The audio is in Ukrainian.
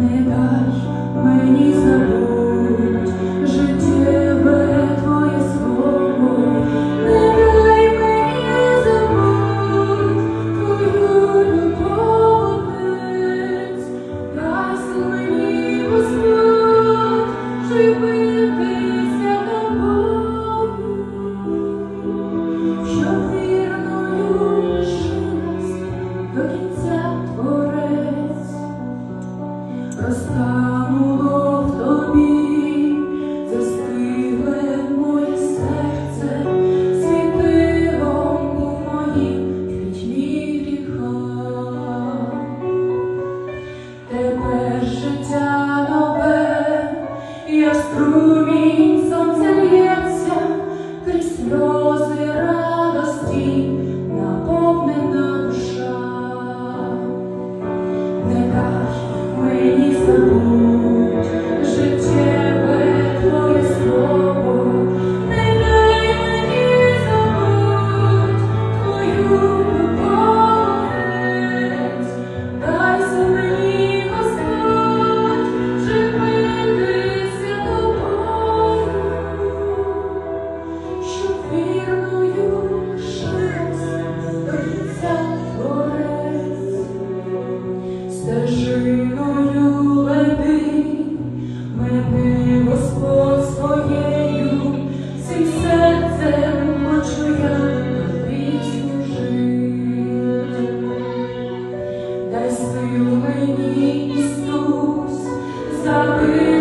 не даш мені забуть життя. стежиною веди мене Господь своєю, всім серцем хочу я тобі служити. дай силу мені Ісус, забив.